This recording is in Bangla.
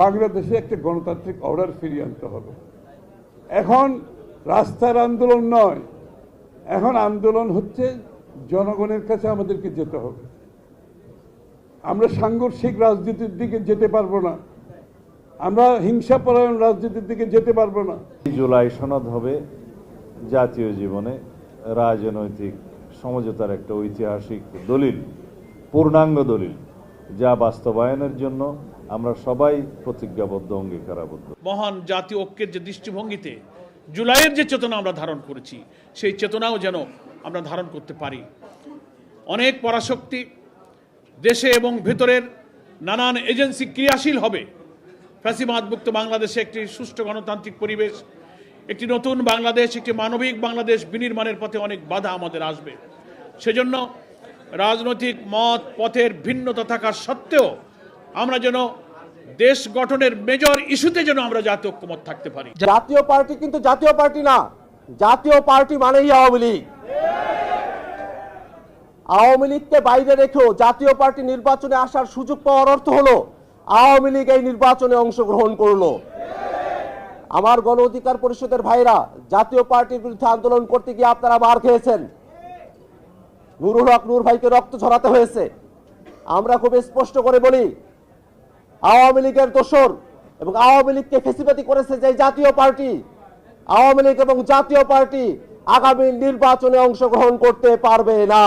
বাংলাদেশে একটা গণতান্ত্রিক অর্ডার ফিরিয়ে আনতে হবে। এখন রাস্তার আন্দোলন নয়, এখন আন্দোলন হচ্ছে জনগণের কাছে আমাদেরকে যেতে হবে। আমরা সাংঘর্ষিক রাজনীতির দিকে যেতে পারব না, আমরা হিংসাপরায়ণ রাজনীতির দিকে যেতে পারব না। জুলাই সনদ হবে জাতীয় জীবনে রাজনৈতিক সমঝোতার একটা ঐতিহাসিক দলিল, পূর্ণাঙ্গ দলিল। যা বাস্তবায়নের জন্য আমরা সবাই প্রতিজ্ঞাবদ্ধ, অঙ্গীকারাবদ্ধ। মহান জাতি ঐক্যের যে দৃষ্টিভঙ্গিতে জুলাইয়ের যে চেতনা আমরা ধারণ করেছি, সেই চেতনাও যেন আমরা ধারণ করতে পারি। অনেক পরাশক্তি দেশে এবং ভেতরের নানান এজেন্সি ক্রিয়াশীল হবে। ফ্যাসিবাদমুক্ত বাংলাদেশে একটি সুষ্ঠু গণতান্ত্রিক পরিবেশ, একটি নতুন বাংলাদেশ, একটি মানবিক বাংলাদেশ বিনির্মাণের পথে অনেক বাধা আমাদের আসবে। সেজন্য রাজনৈতিক মত, পথের ভিন্নতা থাকা সত্ত্বেও আমরা যেন দেশ গঠনের মেজর ইস্যুতে যেন আমরা জাতীয় ঐক্যমত থাকতে পারি। জাতীয় পার্টি কিন্তু জাতীয় পার্টি না, জাতীয় পার্টি মানেই আওয়ামী লীগ। আওয়ামী লীগকে বাইরে রেখেও জাতীয় পার্টি নির্বাচনে আসার সুযোগ পাওয়ার অর্থ হলো, আওয়ামী লীগ এই নির্বাচনে অংশগ্রহণ করল। আমার গণ অধিকার পরিষদের ভাইরা, জাতীয় পার্টির বিরুদ্ধে আন্দোলন করতে গিয়ে আপনারা মার খেয়েছেন। নুরুল হক নূর ভাইকে রক্ত ছড়াতে হয়েছে। আমরা খুব স্পষ্ট করে বলি, আওয়ামী লীগের দোসর এবং আওয়ামী লীগকে ফেসিপাতি করেছে যে জাতীয় পার্টি, আওয়ামী লীগ এবং জাতীয় পার্টি আগামী নির্বাচনে অংশগ্রহণ করতে পারবে না।